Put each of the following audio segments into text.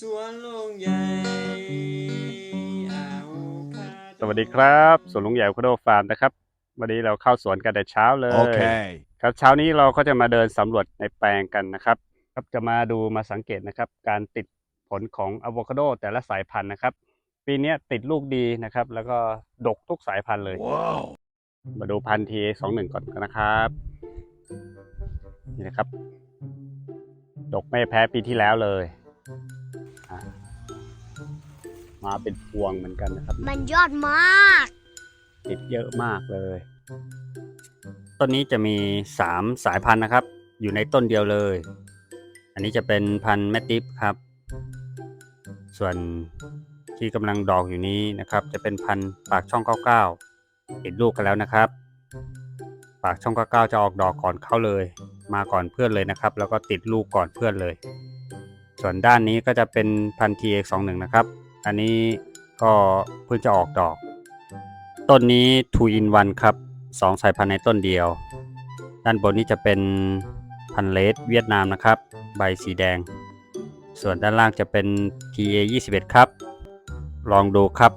สวนลุงใหญ่อาโอคาโดสวัสดีครับสวนลุงใหญ่คุโดฟาร์มนะครับ วันนี้เราเข้าสวนกันแต่เช้าเลย Okay. ครับเช้านี้เราก็จะมาเดินสำรวจในแปลงกันนะครับ ครับจะมาดูมาสังเกตนะครับ การติดผลของอะโวคาโดแต่ละสายพันธุ์นะครับ ปีนี้ติดลูกดีนะครับ แล้วก็ดกทุกสายพันธุ์เลย Wow. มาดูพันทีสองหนึ่งก่อนนะครับนี่นะครับ ดกไม่แพ้ปีที่แล้วเลย มาเป็นพวงเหมือนกันนะครับ มันยอดมาก ติดเยอะมากเลย ต้นนี้จะมีสามสายพันธุ์นะครับ อยู่ในต้นเดียวเลย อันนี้จะเป็นพันธุ์แมตติฟครับ ส่วนที่กำลังดอกอยู่นี้นะครับ จะเป็นพันธุ์ปากช่อง 99 ติดลูกกันแล้วนะครับ ปากช่อง 99 จะออกดอกก่อนเข้าเลย มาก่อนเพื่อนเลยนะครับ แล้วก็ติดลูกก่อนเพื่อนเลย ส่วนด้านนี้ก็จะเป็นพันธุ์ TX21 นะครับ อันนี้ก็เพิ่งจะออกดอก ต้นนี้2 in 1ครับ2สายพันธุ์ในต้นเดียว ด้านบนนี้จะเป็นพันเลสเวียดนามนะครับ ใบสีแดง ส่วนด้านล่างจะเป็น TA 21 ครับ ลองดูครับ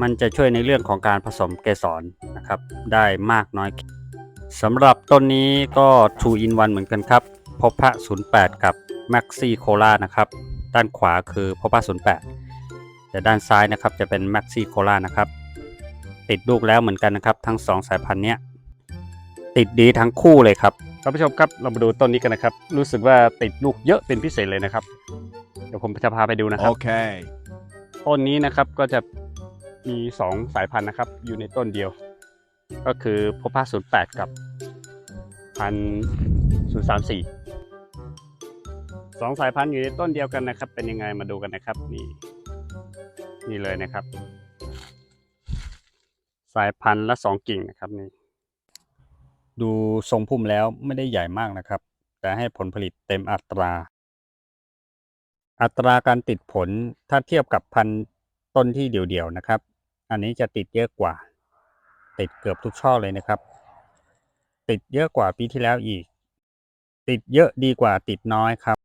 มันจะช่วยในเรื่องของการผสมเกสรนะครับ ได้มากน้อยสำหรับต้นนี้ก็2 in 1เหมือนกันครับ พบพระ08 กับ Maxi Cola นะครับ ด้านขวาคือพบพระ08 แต่ด้านซ้ายนะครับจะเป็น Maxi Cola นะครับ ติดลูกแล้วเหมือนกันนะครับ ทั้งสองสายพันธุ์เนี้ยติดดีทั้งคู่เลยครับท่านผู้ชมครับเรามาดูต้นนี้กันนะครับ รู้สึกว่าติดลูกเยอะเป็นพิเศษเลยนะครับ เดี๋ยวผมจะพาไปดูนะครับ Okay. ต้นนี้นะครับก็จะมีสองสายพันธุ์นะครับ อยู่ในต้นเดียว ก็คือพบพาศูนย์แปดกับพันศูนย์สามสี่สองสายพันธุ์อยู่ในต้นเดียวกันนะครับ เป็นยังไงมาดูกันนะครับนี่ นี่เลยนะครับ สายพันธุ์ละสองกิ่งนะครับนี่ ดูทรงพุ่มแล้วไม่ได้ใหญ่มากนะครับ แต่ให้ผลผลิตเต็มอัตรา อัตราการติดผลถ้าเทียบกับพันธุ์ต้นที่เดี่ยวๆนะครับ อันนี้จะติดเยอะกว่า ติดเกือบทุกช่อเลยนะครับ ติดเยอะกว่าปีที่แล้วอีก ติดเยอะดีกว่าติดน้อยครับ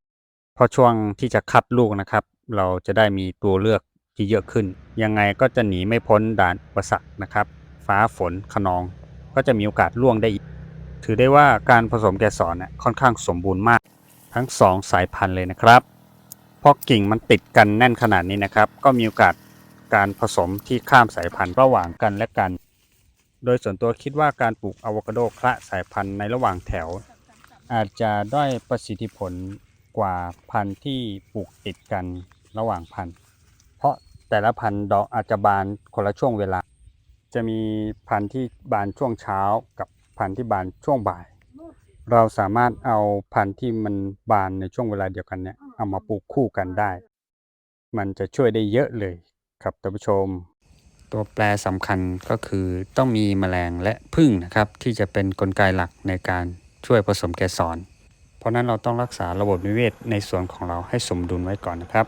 เพราะช่วงที่จะคัดลูกนะครับ เราจะได้มีตัวเลือก ที่เยอะขึ้น ยังไงก็จะหนีไม่พ้นด่านอุปสรรคนะครับ ฟ้าฝนขนอง ก็จะมีโอกาสล่วงได้ ถือได้ว่าการผสมแกสรเนี่ยค่อนข้างสมบูรณ์มาก ทั้งสองสายพันธุ์เลยนะครับเพราะกิ่งมันติดกันแน่นขนาดนี้นะครับ ก็มีโอกาสการผสมที่ข้ามสายพันธุ์ระหว่างกันและกัน โดยส่วนตัวคิดว่าการปลูกอะโวคาโดคละสายพันธุ์ในระหว่างแถว อาจจะด้อยประสิทธิผลกว่าพันธุ์ที่ปลูกติดกันระหว่างพันธุ์ แต่ละพันธุ์ดอกอาจจะบานคนละช่วงเวลา จะมีพันธุ์ที่บานช่วงเช้ากับพันธุ์ที่บานช่วงบ่าย เราสามารถเอาพันธุ์ที่มันบานในช่วงเวลาเดียวกันเนี่ยเอามาปลูกคู่กันได้ มันจะช่วยได้เยอะเลยครับท่านผู้ชม ตัวแปรสำคัญก็คือต้องมีแมลงและผึ้งนะครับ ที่จะเป็นนกลไกหลักในการช่วยผสมเกสรเพราะนั้นเราต้องรักษาระบบนิเวศในสวนของเราให้สมดุลไว้ก่อนนะครับ